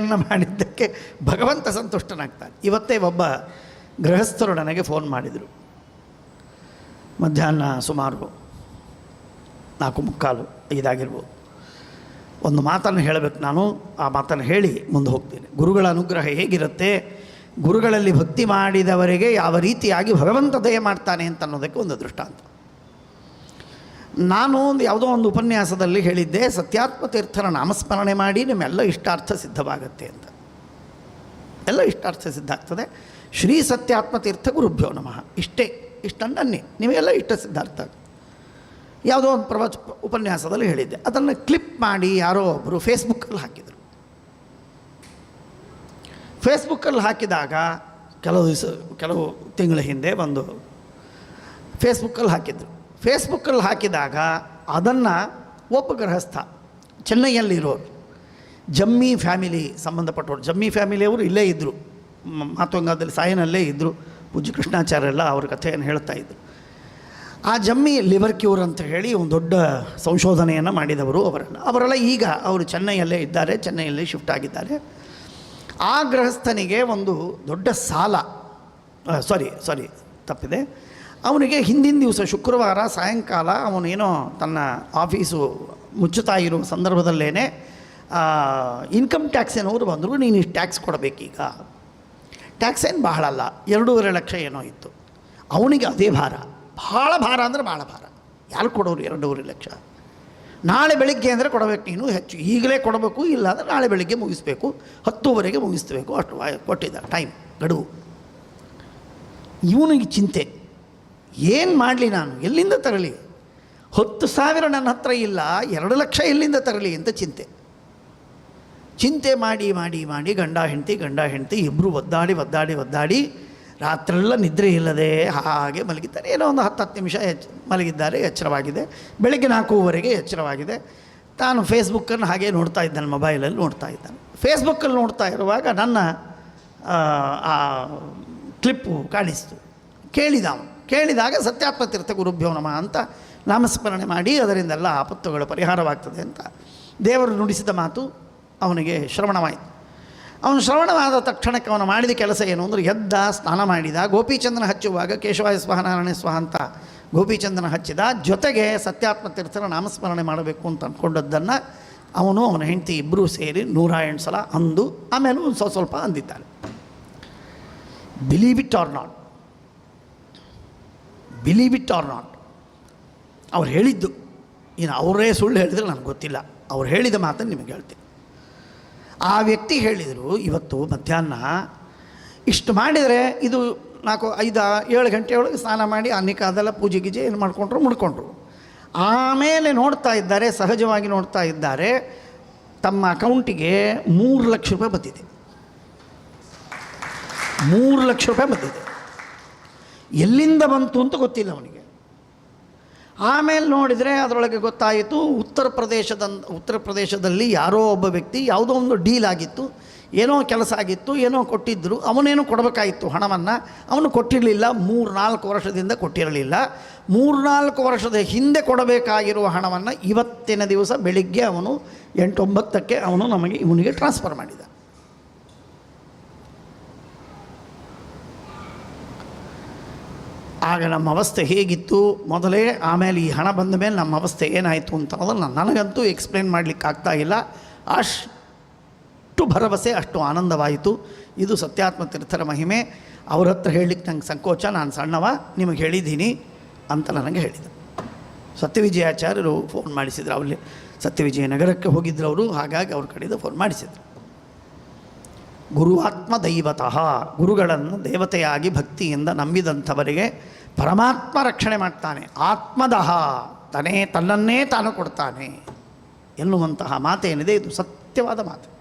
ಮಾಡಿದ್ದಕ್ಕೆ ಭಗವಂತ ಸಂತುಷ್ಟನಾಗ್ತಾನೆ. ಇವತ್ತೇ ಒಬ್ಬ ಗೃಹಸ್ಥರು ನನಗೆ ಫೋನ್ ಮಾಡಿದರು. ಮಧ್ಯಾಹ್ನ ಸುಮಾರು ನಾಲ್ಕು ಮುಕ್ಕಾಲು, ಐದಾಗಿರ್ಬೋದು. ಒಂದು ಮಾತನ್ನು ಹೇಳಬೇಕು ನಾನು. ಆ ಮಾತನ್ನು ಹೇಳಿ ಮುಂದೆ ಹೋಗ್ತೇನೆ. ಗುರುಗಳ ಅನುಗ್ರಹ ಹೇಗಿರುತ್ತೆ? ಗುರುಗಳಲ್ಲಿ ಭಕ್ತಿ ಮಾಡಿದವರಿಗೆ ಯಾವ ರೀತಿಯಾಗಿ ಭಗವಂತ ದಯ ಮಾಡ್ತಾನೆ ಅಂತ ಅನ್ನೋದಕ್ಕೆ ಒಂದು ದೃಷ್ಟಾಂತ. ನಾನು ಒಂದು ಯಾವುದೋ ಒಂದು ಉಪನ್ಯಾಸದಲ್ಲಿ ಹೇಳಿದ್ದೆ ಸತ್ಯಾತ್ಮ ತೀರ್ಥರ ನಾಮಸ್ಮರಣೆ ಮಾಡಿ ನಿಮ್ಮೆಲ್ಲ ಇಷ್ಟಾರ್ಥ ಸಿದ್ಧವಾಗತ್ತೆ ಅಂತ. ಎಲ್ಲ ಇಷ್ಟಾರ್ಥ ಸಿದ್ಧ ಆಗ್ತದೆ. ಶ್ರೀ ಸತ್ಯಾತ್ಮ ತೀರ್ಥ ಗುರುಭ್ಯೋ ನಮಃ. ಇಷ್ಟೇ ಇಷ್ಟನ್ನನ್ನೇ ನಿಮಗೆಲ್ಲ ಇಷ್ಟ ಸಿದ್ಧಾರ್ಥ. ಯಾವುದೋ ಒಂದು ಪ್ರವಚ, ಉಪನ್ಯಾಸದಲ್ಲಿ ಹೇಳಿದ್ದೆ. ಅದನ್ನು ಕ್ಲಿಪ್ ಮಾಡಿ ಯಾರೋ ಒಬ್ಬರು ಫೇಸ್ಬುಕ್ಕಲ್ಲಿ ಹಾಕಿದರು. ಫೇಸ್ಬುಕ್ಕಲ್ಲಿ ಹಾಕಿದಾಗ ಕೆಲವು ದಿವಸ, ಕೆಲವು ತಿಂಗಳ ಹಿಂದೆ ಒಂದು ಫೇಸ್ಬುಕ್ಕಲ್ಲಿ ಹಾಕಿದ್ರು. ಫೇಸ್ಬುಕ್ಕಲ್ಲಿ ಹಾಕಿದಾಗ ಅದನ್ನು ಒಬ್ಬ ಗೃಹಸ್ಥ ಚೆನ್ನೈಯಲ್ಲಿರೋರು ಜಮ್ಮಿ ಫ್ಯಾಮಿಲಿ ಸಂಬಂಧಪಟ್ಟವರು, ಜಮ್ಮಿ ಫ್ಯಾಮಿಲಿಯವರು ಇಲ್ಲೇ ಇದ್ದರು ಮಾತುಂಗದಲ್ಲಿ ಸಾಯನಲ್ಲೇ ಇದ್ದರು ಪೂಜ್ಯ ಕೃಷ್ಣಾಚಾರ್ಯ ಅವ್ರ ಕಥೆಯನ್ನು ಹೇಳ್ತಾ ಇದ್ದರು ಆ ಜಮ್ಮಿ ಲಿವರ್ ಕ್ಯೂರ್ ಅಂತ ಹೇಳಿ ಒಂದು ದೊಡ್ಡ ಸಂಶೋಧನೆಯನ್ನು ಮಾಡಿದವರು ಅವರನ್ನು. ಅವರೆಲ್ಲ ಈಗ ಅವರು ಚೆನ್ನೈಯಲ್ಲೇ ಇದ್ದಾರೆ, ಚೆನ್ನೈಯಲ್ಲಿ ಶಿಫ್ಟ್ ಆಗಿದ್ದಾರೆ. ಆ ಗೃಹಸ್ಥನಿಗೆ ಒಂದು ದೊಡ್ಡ ಸಾಲ ಸಾರಿ ಸಾರಿ ತಪ್ಪಿದೆ. ಅವನಿಗೆ ಹಿಂದಿನ ದಿವಸ ಶುಕ್ರವಾರ ಸಾಯಂಕಾಲ ಅವನೇನೋ ತನ್ನ ಆಫೀಸು ಮುಚ್ಚುತ್ತಾ ಇರುವ ಸಂದರ್ಭದಲ್ಲೇ ಇನ್ಕಮ್ ಟ್ಯಾಕ್ಸ್ ಟ್ಯಾಕ್ಸಿನವರು ಬಂದರು, ನೀನು ಇಷ್ಟು ಟ್ಯಾಕ್ಸ್ ಕೊಡಬೇಕೀಗ. ಟ್ಯಾಕ್ಸ್ ಏನು ಬಹಳ ಅಲ್ಲ, ಎರಡೂವರೆ ಲಕ್ಷ ಏನೋ ಇತ್ತು. ಅವನಿಗೆ ಅದೇ ಭಾರ. ಭಾಳ ಭಾರ ಅಂದರೆ ಭಾಳ ಭಾರ. ಯಾರು ಕೊಡೋರು ಎರಡೂವರೆ ಲಕ್ಷ? ನಾಳೆ ಬೆಳಿಗ್ಗೆ ಅಂದರೆ ಕೊಡಬೇಕು ನೀನು ಹೆಚ್ಚು. ಈಗಲೇ ಕೊಡಬೇಕು ಇಲ್ಲ ಅಂದರೆ ನಾಳೆ ಬೆಳಿಗ್ಗೆ ಮುಗಿಸ್ಬೇಕು. ಹತ್ತುವರೆಗೆ ಮುಗಿಸ್ಬೇಕು. ಅಷ್ಟು ಕೊಟ್ಟಿದ್ದ ಟೈಮ್ ಗಡುವು. ಇವನಿಗೆ ಚಿಂತೆ. ಏನು ಮಾಡಲಿ ನಾನು? ಎಲ್ಲಿಂದ ತರಲಿ? ಹತ್ತು ಸಾವಿರ ನನ್ನ ಹತ್ರ ಇಲ್ಲ ಎರಡು ಲಕ್ಷ ಎಲ್ಲಿಂದ ತರಲಿ ಅಂತ ಚಿಂತೆ. ಚಿಂತೆ ಮಾಡಿ ಮಾಡಿ ಮಾಡಿ ಗಂಡ ಹೆಂಡತಿ ಗಂಡ ಹೆಂಡತಿ ಇಬ್ಬರು ಒದ್ದಾಡಿ ಒದ್ದಾಡಿ ಒದ್ದಾಡಿ ರಾತ್ರೆಲ್ಲ ನಿದ್ರೆ ಇಲ್ಲದೆ ಹಾಗೆ ಮಲಗಿದ್ದಾರೆ. ಏನೋ ಒಂದು ಹತ್ತು ಹತ್ತು ನಿಮಿಷ ಎಚ್ ಮಲಗಿದ್ದಾರೆ ಎಚ್ಚರವಾಗಿದೆ. ಬೆಳಗ್ಗೆ ನಾಲ್ಕೂವರೆಗೆ ಎಚ್ಚರವಾಗಿದೆ. ತಾನು ಫೇಸ್ಬುಕ್ಕನ್ನು ಹಾಗೆ ನೋಡ್ತಾ ಇದ್ದಾನೆ ಮೊಬೈಲಲ್ಲಿ ನೋಡ್ತಾ ಇದ್ದಾನೆ. ಫೇಸ್ಬುಕ್ಕಲ್ಲಿ ನೋಡ್ತಾ ಇರುವಾಗ ನನ್ನ ಆ, ಕ್ಲಿಪ್ಪು ಕಾಣಿಸ್ತು. ಕೇಳಿದ ಕೇಳಿದಾಗ ಸತ್ಯಾತ್ಮ ತೀರ್ಥ ಗುರುಭ್ಯೋ ನಮ ಅಂತ ನಾಮಸ್ಮರಣೆ ಮಾಡಿ ಅದರಿಂದೆಲ್ಲ ಆಪತ್ತುಗಳು ಪರಿಹಾರವಾಗ್ತದೆ ಅಂತ ದೇವರು ನುಡಿಸಿದ ಮಾತು ಅವನಿಗೆ ಶ್ರವಣವಾಯಿತು. ಅವನು ಶ್ರವಣವಾದ ತಕ್ಷಣಕ್ಕೆ ಅವನು ಮಾಡಿದ ಕೆಲಸ ಏನು ಅಂದರೆ ಎದ್ದ, ಸ್ನಾನ ಮಾಡಿದ, ಗೋಪಿಚಂದ್ರನ ಹಚ್ಚುವಾಗ ಕೇಶವಾಯ ಸ್ವಹ ನಾರಾಯಣ ಸ್ವಹ ಅಂತ ಗೋಪಿಚಂದ್ರನ ಹಚ್ಚಿದ, ಜೊತೆಗೆ ಸತ್ಯಾತ್ಮ ತೀರ್ಥರ ನಾಮಸ್ಮರಣೆ ಮಾಡಬೇಕು ಅಂತ ಅಂದ್ಕೊಂಡದ್ದನ್ನು ಅವನು, ಅವನ ಹೆಂಡತಿ ಇಬ್ಬರೂ ಸೇರಿ ನೂರ ಎಂಟು ಸಲ ಅಂದು, ಆಮೇಲೆ ಒಂದು ಸ್ವಲ್ಪ ಸ್ವಲ್ಪ ಅಂದಿದ್ದಾರೆ. Believe it or not believe it or not. ಅವ್ರು ಹೇಳಿದ್ದು. ಇನ್ನು ಅವರೇ ಸುಳ್ಳು ಹೇಳಿದ್ರೆ ನನಗೆ ಗೊತ್ತಿಲ್ಲ. ಅವ್ರು ಹೇಳಿದ ಮಾತನ್ನು ನಿಮಗೆ ಹೇಳ್ತೀನಿ. ಆ ವ್ಯಕ್ತಿ ಹೇಳಿದರು, ಇವತ್ತು ಮಧ್ಯಾಹ್ನ ಇಷ್ಟು ಮಾಡಿದರೆ ಇದು ನಾಲ್ಕು, ಐದು, ಏಳು ಗಂಟೆ ಒಳಗೆ ಸ್ನಾನ ಮಾಡಿ ಅನ್ನಿಕ ಅದೆಲ್ಲ ಪೂಜೆ ಗೀಜೆ ಏನು ಮಾಡಿಕೊಂಡ್ರು? ಮುಡ್ಕೊಂಡ್ರು. ಆಮೇಲೆ ನೋಡ್ತಾ ಇದ್ದಾರೆ, ಸಹಜವಾಗಿ ನೋಡ್ತಾ ಇದ್ದಾರೆ, ತಮ್ಮ ಅಕೌಂಟಿಗೆ ಮೂರು ಲಕ್ಷ ರೂಪಾಯಿ ಬಂದಿದೆ. ಮೂರು ಲಕ್ಷ ರೂಪಾಯಿ ಬಂದಿದೆ. ಎಲ್ಲಿಂದ ಬಂತು ಅಂತ ಗೊತ್ತಿಲ್ಲ ಅವನಿಗೆ. ಆಮೇಲೆ ನೋಡಿದರೆ ಅದರೊಳಗೆ ಗೊತ್ತಾಯಿತು, ಉತ್ತರ ಪ್ರದೇಶದ ಉತ್ತರ ಪ್ರದೇಶದಲ್ಲಿ ಯಾರೋ ಒಬ್ಬ ವ್ಯಕ್ತಿ ಯಾವುದೋ ಒಂದು ಡೀಲ್ ಆಗಿತ್ತು, ಏನೋ ಕೆಲಸ ಆಗಿತ್ತು, ಏನೋ ಕೊಟ್ಟಿದ್ದರು ಅವನೇನು ಕೊಡಬೇಕಾಗಿತ್ತು ಹಣವನ್ನು, ಅವನು ಕೊಟ್ಟಿರಲಿಲ್ಲ ಮೂರು ನಾಲ್ಕು ವರ್ಷದಿಂದ ಕೊಟ್ಟಿರಲಿಲ್ಲ. ಮೂರ್ನಾಲ್ಕು ವರ್ಷದ ಹಿಂದೆ ಕೊಡಬೇಕಾಗಿರುವ ಹಣವನ್ನು ಇವತ್ತಿನ ದಿವಸ ಬೆಳಿಗ್ಗೆ ಅವನು ಎಂಟೊಂಬತ್ತಕ್ಕೆ ಅವನು ನಮಗೆ, ಇವನಿಗೆ ಟ್ರಾನ್ಸ್ಫರ್ ಮಾಡಿದ. ಆಗ ನಮ್ಮ ಅವಸ್ಥೆ ಹೇಗಿತ್ತು? ಮೊದಲೇ ಆಮೇಲೆ ಈ ಹಣ ಬಂದ ಮೇಲೆ ನಮ್ಮ ಅವಸ್ಥೆ ಏನಾಯಿತು ಅಂತ ಅನ್ನೋದನ್ನು ನನಗಂತೂ ಎಕ್ಸ್ಪ್ಲೇನ್ ಮಾಡಲಿಕ್ಕೆ ಆಗ್ತಾ ಇಲ್ಲ. ಅಷ್ಟು ಭರವಸೆ, ಅಷ್ಟು ಆನಂದವಾಯಿತು. ಇದು ಸತ್ಯಾತ್ಮ ತೀರ್ಥರ ಮಹಿಮೆ. ಅವ್ರ ಹತ್ರ ಹೇಳಲಿಕ್ಕೆ ನಂಗೆ ಸಂಕೋಚ, ನಾನು ಸಣ್ಣವ, ನಿಮಗೆ ಹೇಳಿದ್ದೀನಿ ಅಂತ ನನಗೆ ಹೇಳಿದರು. ಸತ್ಯವಿಜಯಾಚಾರ್ಯರು ಫೋನ್ ಮಾಡಿಸಿದ್ರು. ಅವಲ್ಲಿ ಸತ್ಯವಿಜಯ ನಗರಕ್ಕೆ ಹೋಗಿದ್ರು ಅವರು. ಹಾಗಾಗಿ ಅವ್ರ ಕಡೆಯಿಂದ ಫೋನ್ ಮಾಡಿಸಿದ್ರು. ಗುರುವಾತ್ಮ ದೈವತಃ, ಗುರುಗಳನ್ನು ದೇವತೆಯಾಗಿ ಭಕ್ತಿಯಿಂದ ನಂಬಿದಂಥವರಿಗೆ ಪರಮಾತ್ಮ ರಕ್ಷಣೆ ಮಾಡ್ತಾನೆ ಆತ್ಮದಹ ತನೇ ತನ್ನನ್ನೇ ತಾನು ಕೊಡ್ತಾನೆ ಎನ್ನುವಂತಹ ಮಾತೇನಿದೆ. ಇದು ಸತ್ಯವಾದ ಮಾತು.